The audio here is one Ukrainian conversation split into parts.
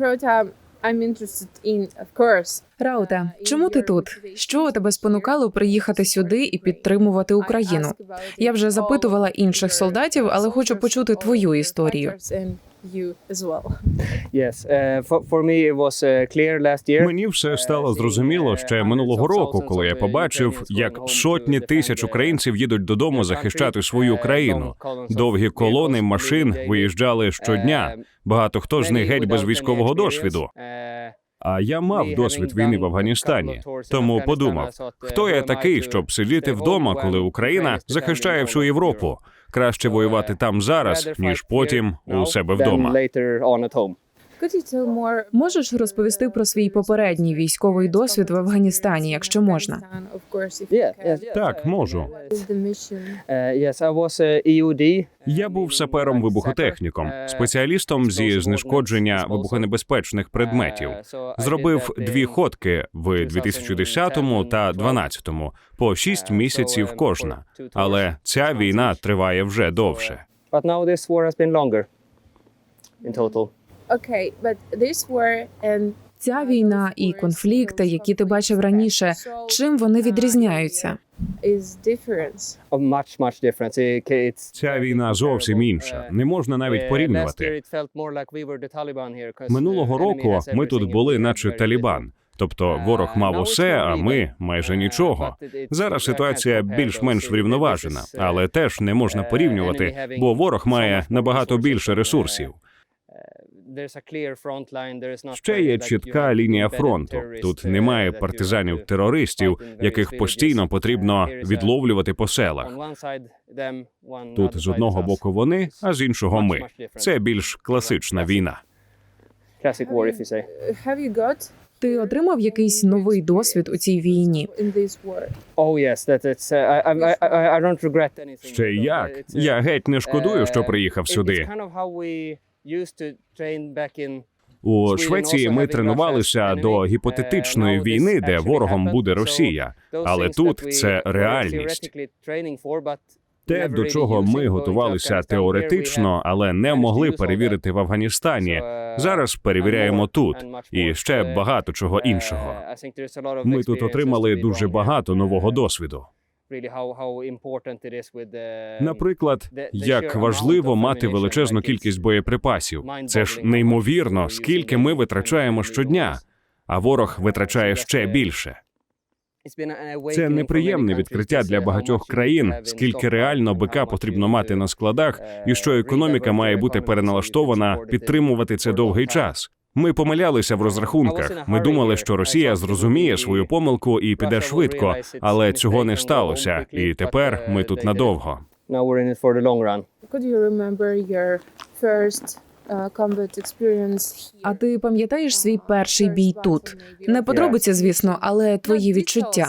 Rota, I'm interested in, of course. Раута, чому ти тут? Що тебе спонукало приїхати сюди і підтримувати Україну? Я вже запитувала інших солдатів, але хочу почути твою історію. You as well. Yes, uh, for, for me it was uh, clear last year. Мені все стало зрозуміло ще минулого року, коли я побачив, як сотні тисяч українців їдуть додому захищати свою країну. Довгі колони машин виїжджали щодня. Багато хто з них геть без військового досвіду. А я мав досвід війни в Афганістані. Тому подумав, хто я такий, щоб сидіти вдома, коли Україна захищає всю Європу. Краще воювати там зараз, ніж потім у себе вдома. Можеш розповісти про свій попередній військовий досвід в Афганістані, якщо можна? Так, можу. Я був сапером-вибухотехніком, спеціалістом зі знешкодження вибухонебезпечних предметів. Зробив дві ходки в 2010 та 2012 по шість місяців кожна. Але ця війна триває вже довше. But now this war has been longer in total. Okay, but this war and Ця війна і конфлікти, які ти бачив раніше, чим вони відрізняються? Ця війна зовсім інша. Не можна навіть порівнювати. Минулого року ми тут були, наче Талібан. Тобто ворог мав усе, а ми майже нічого. Зараз ситуація більш-менш врівноважена, але теж не можна порівнювати, бо ворог має набагато більше ресурсів. Ще є чітка лінія фронту. Тут немає партизанів-терористів, яких постійно потрібно відловлювати по селах. Тут з одного боку вони, а з іншого ми. Це більш класична війна. Ти отримав якийсь новий досвід у цій війні? Oh. Uh. Ще як? uh, Я геть не шкодую, що приїхав сюди. У Швеції ми тренувалися до гіпотетичної війни, де ворогом буде Росія. Але тут це реальність. Те, до чого ми готувалися теоретично, але не могли перевірити в Афганістані. Зараз перевіряємо тут і ще багато чого іншого. Ми тут отримали дуже багато нового досвіду. Наприклад, як важливо мати величезну кількість боєприпасів. Це ж неймовірно, скільки ми витрачаємо щодня, а ворог витрачає ще більше. Це неприємне відкриття для багатьох країн, скільки реально БК потрібно мати на складах, і що економіка має бути переналаштована підтримувати це довгий час. Ми помилялися в розрахунках. Ми думали, що Росія зрозуміє свою помилку і піде швидко, але цього не сталося. І тепер ми тут надовго. Uh? А ти пам'ятаєш свій перший бій тут? Не подробиці, звісно, але твої відчуття.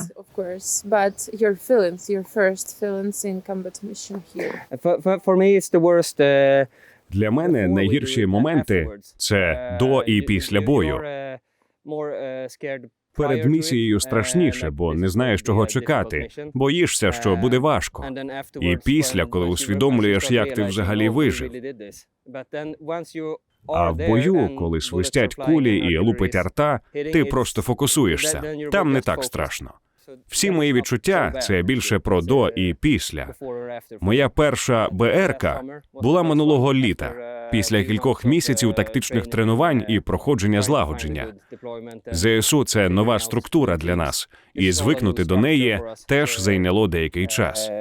for, for me, it's the worst. Для мене найгірші моменти це до і після бою. Перед місією страшніше, бо не знаєш, чого чекати. Боїшся, що буде важко. І після, коли усвідомлюєш, як ти взагалі вижив. А в бою, коли свистять кулі і лупить арта, ти просто фокусуєшся. Там не так страшно. Всі мої відчуття це більше про до і після. Моя перша БРК була минулого літа, після кількох місяців тактичних тренувань і проходження злагодження. ЗСУ це нова структура для нас, і звикнути до неї теж зайняло деякий час.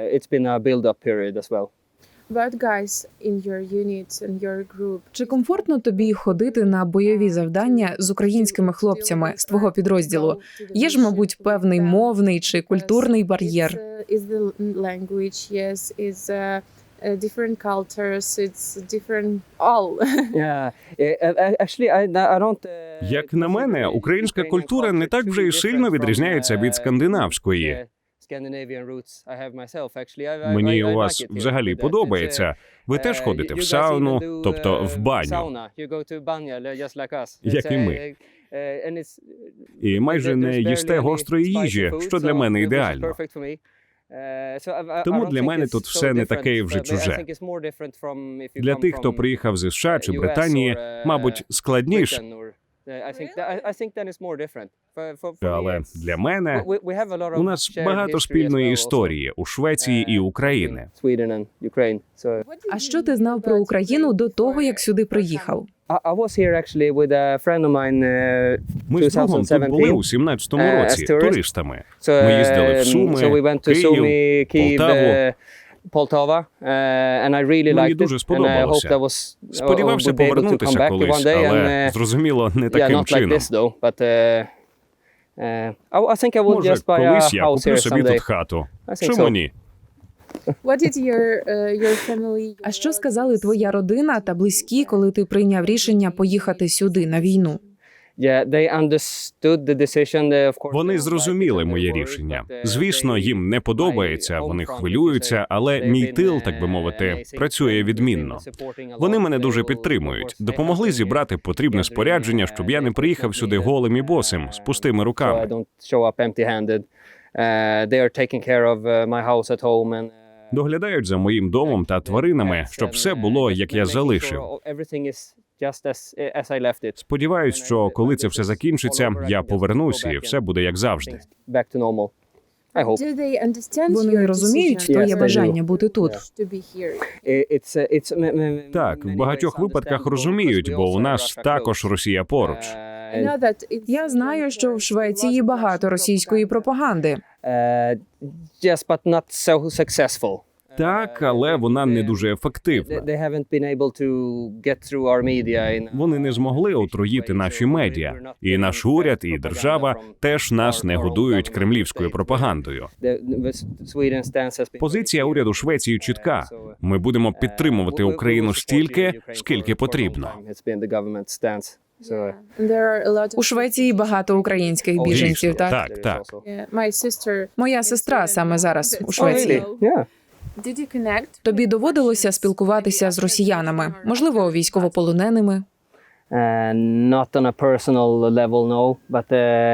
Uh. But guys in your units and your group, Чи комфортно тобі ходити на бойові завдання з українськими хлопцями з твого підрозділу? Є ж, мабуть, певний мовний чи культурний бар'єр. Is the language, yes, is uh, uh, different cultures, it's different all. Yeah, uh, uh, actually, I, I don't. uh, Як на мене, українська культура не так вже й сильно відрізняється від скандинавської. Мені у вас взагалі подобається. Ви теж ходите в сауну, тобто в баню, як і ми. і майже не їсте гострої їжі, що для мене ідеально. Тому для мене тут все не таке вже чуже. Для тих, хто приїхав зі США чи Британії, мабуть, складніше. I think that, I, I think that is more different. Але it's- для мене we, we have a lot of у нас багато спільної історії у Швеції і uh, України. А що ти знав про Україну до того, як сюди приїхав? Uh, Ми з другом тут були у 2017, 17-му е, році туристами. Ми їздили в um, Суми, Київ, Полтаву. Uh, Poltava, uh, and I really Мені liked дуже it. And I hope сподобалося. that was Сподівався повернутися back колись, one day але uh, зрозуміло, не таким чином. uh, uh, I, think I would Може, just buy a колись я house куплю собі someday. тут хату. Чому so. ні? What did your uh, your family? А що сказали твоя родина та близькі, коли ти прийняв рішення поїхати сюди на війну? Вони зрозуміли моє рішення. uh, Звісно, їм не подобається, вони хвилюються, але мій тил, так би uh, мовити, працює відмінно. Вони мене дуже підтримують, допомогли зібрати потрібне спорядження, щоб я не приїхав сюди голим і босим, з пустими руками. Uh, and uh, Доглядають за моїм домом та тваринами, щоб все було, як я залишив. Сподіваюсь, що коли це все закінчиться, я повернуся і все буде як завжди. Вони розуміють твоє бажання бути тут. uh, Так, в багатьох випадках розуміють, бо у нас також. Росія поруч. Uh, Я знаю, що в Швеції багато російської пропаганди. uh, Yes, but not so successful. Так, але вона не дуже ефективна. Вони не змогли отруїти наші медіа, і наш уряд і держава теж нас не годують кремлівською пропагандою. Позиція уряду Швеції чітка. Ми будемо підтримувати Україну стільки, скільки потрібно. У Швеції багато українських біженців. Так так, так. Моя сестра саме зараз у Oh, Швеції. Тобі доводилося спілкуватися з росіянами, можливо, військовополоненими. Uh,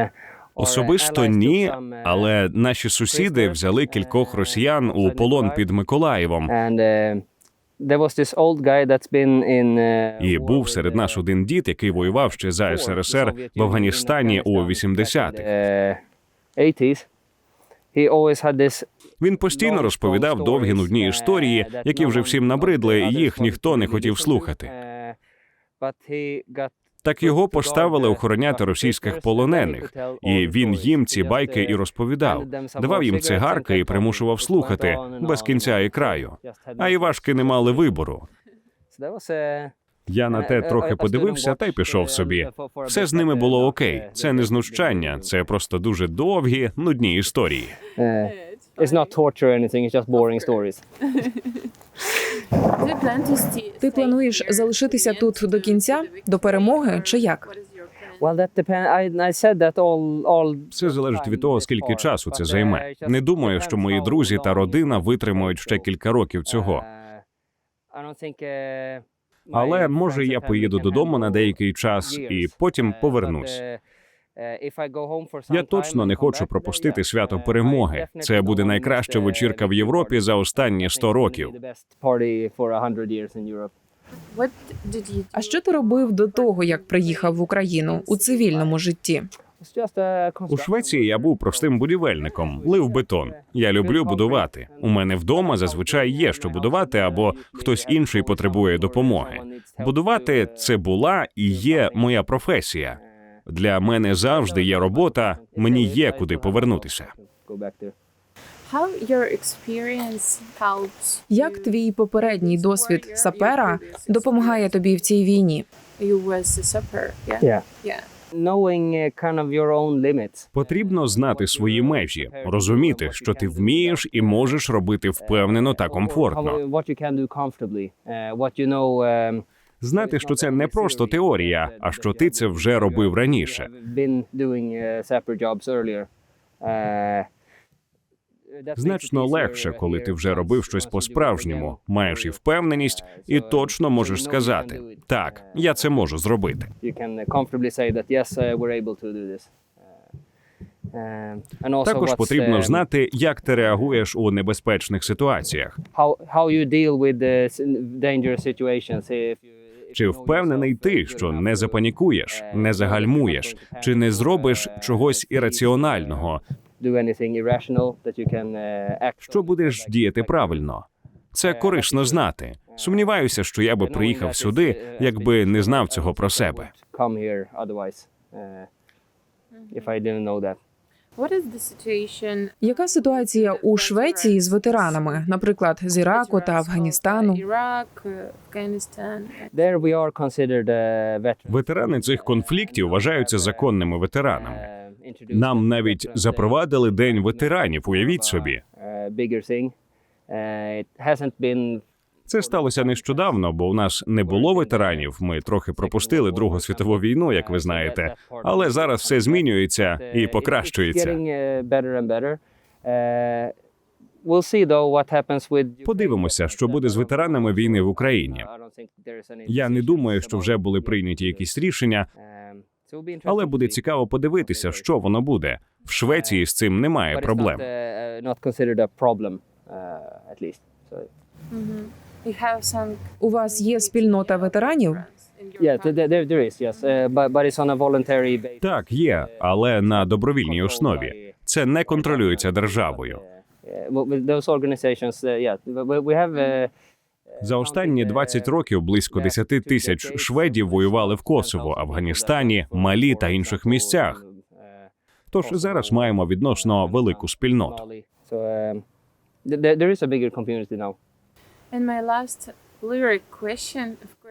our Особисто ні, uh, але наші сусіди взяли кількох росіян у полон під Миколаєвом. І був серед нас один дід, який воював ще за СРСР в Афганістані у Afghanistan 80-х. The, 80s. He always had this Він постійно розповідав довгі нудні історії, які вже всім набридли, і їх ніхто не хотів слухати. Так його поставили охороняти російських полонених, і він їм ці байки і розповідав. Давав їм цигарки і примушував слухати без кінця і краю. А івашки не мали вибору. Я на те трохи подивився та й пішов собі. Все з ними було окей. Це не знущання, це просто дуже довгі, нудні історії. Uh, It's not torture or anything, it's just boring stories. Do you plan to stay? Ти плануєш залишитися тут до кінця, до перемоги, чи як? Все залежить від того, скільки часу це займе. Не думаю, що мої друзі та родина витримають ще кілька років цього. Але може я поїду додому на деякий час і потім повернусь. Я точно не хочу пропустити свято перемоги. Це буде найкраща вечірка в Європі за останні 100 років. А що ти робив до того, як приїхав в Україну у цивільному житті? У Швеції я був простим будівельником, лив бетон. Я люблю будувати. У мене вдома зазвичай є що будувати, або хтось інший потребує допомоги. Будувати це була і є моя професія. Для мене завжди є робота, мені є куди повернутися. Як твій попередній досвід сапера допомагає тобі в цій війні? Uh. Потрібно знати свої межі, розуміти, що ти вмієш і можеш робити впевнено та комфортно. Uh, Знати, що це не просто теорія, а що ти це вже робив раніше. Uh. Uh, Значно легше, uh, коли ти вже робив щось по-справжньому, маєш і впевненість, і точно можеш сказати: так, я це можу зробити. Uh, uh. Uh, Також потрібно the- знати, як ти реагуєш у небезпечних ситуаціях. Чи впевнений ти, що не запанікуєш, не загальмуєш, чи не зробиш чогось ірраціонального, uh, що будеш діяти правильно? Це корисно знати. Сумніваюся, що я би приїхав сюди, якби не знав цього про себе. Яка ситуація у Швеції з ветеранами, наприклад, з Іраку та Афганістану? Iraq, uh, Afghanistan. There we are considered uh, veterans. Ветерани цих конфліктів вважаються законними ветеранами. Uh, Нам навіть uh, запровадили день ветеранів. Уявіть собі. Це сталося нещодавно, бо у нас не було ветеранів. Ми трохи пропустили Другу світову війну, як ви знаєте. Але зараз все змінюється і покращується. Подивимося, що буде з ветеранами війни в Україні. Я не думаю, що вже були прийняті якісь рішення, але буде цікаво подивитися, що воно буде. В Швеції з цим немає проблем. Not, uh, uh, uh, У вас є спільнота ветеранів? in your yeah, country. there, there, there is, yes, uh, but, but it's on a voluntary basis. Так, є, але на добровільній основі. Це не контролюється державою. Uh. Uh, За останні 20 років близько 10 тисяч шведів воювали в Косово, Афганістані, Малі та інших місцях. Тож зараз маємо відносно велику спільноту.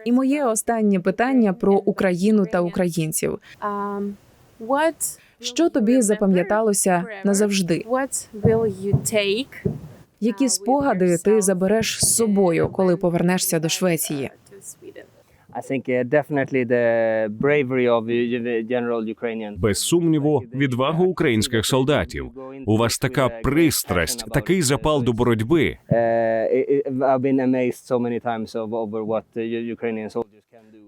І моє останнє питання про Україну та українців. um, Що тобі запам'яталося назавжди? Які спогади ти забереш з собою, коли повернешся до Швеції? I think uh, definitely the bravery of general Ukrainian. Без сумніву, відвагу українських солдатів. У вас така пристрасть, такий запал до боротьби. Uh, I've been amazed so many times over what Ukrainian soldiers.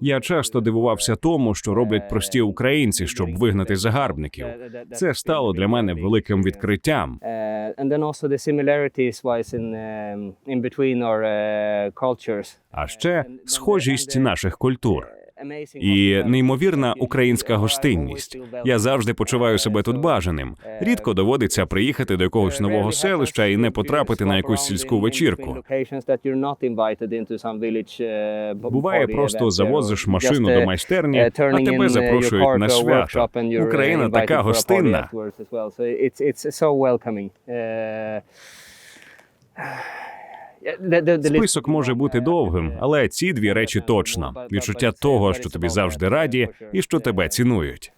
Я часто дивувався тому, що роблять прості українці, щоб вигнати загарбників. Це стало для мене великим відкриттям. Our uh, cultures. А ще схожість наших культур. І неймовірна українська гостинність. Я завжди почуваю себе тут бажаним. Рідко доводиться приїхати до якогось нового селища і не потрапити на якусь сільську вечірку. Буває, просто завозиш машину до майстерні, а тебе запрошують на свято. Україна така гостинна. Список може бути довгим, але ці дві речі точно: відчуття того, що тобі завжди раді, і що тебе цінують.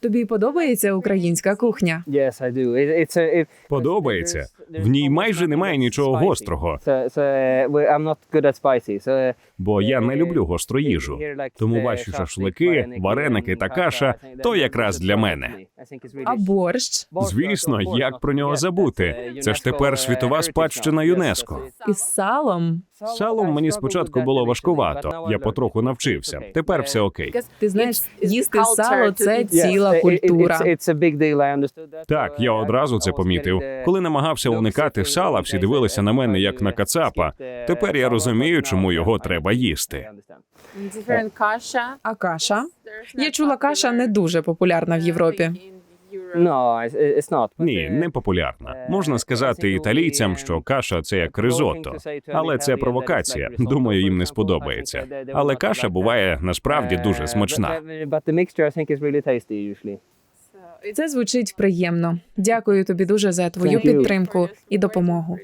Тобі подобається українська кухня? Подобається. В ній майже немає нічого гострого, uh, uh, бо я не люблю гостру їжу. Тому ваші шашлики, вареники та каша то якраз для мене. А борщ Звісно, як про нього забути? Це ж тепер світова спадщина ЮНЕСКО. із салом? З Салом мені спочатку було важкувато. Я потроху навчився. Тепер все окей. Ти знаєш, їсти сало це ціла Yes, it- it- культура. Так, я uh, одразу це помітив. Коли намагався уникати сала, всі дивилися на мене як на кацапа. Тепер я розумію, чому його треба їсти. А каша? Я чула, каша не дуже популярна в uh, Європі. Ні, uh, не популярна. Можна сказати італійцям, що каша це як ризотто. Але це провокація. Думаю, їм не сподобається. Але каша буває насправді дуже смачна. Це звучить приємно. Дякую тобі дуже за твою підтримку і допомогу.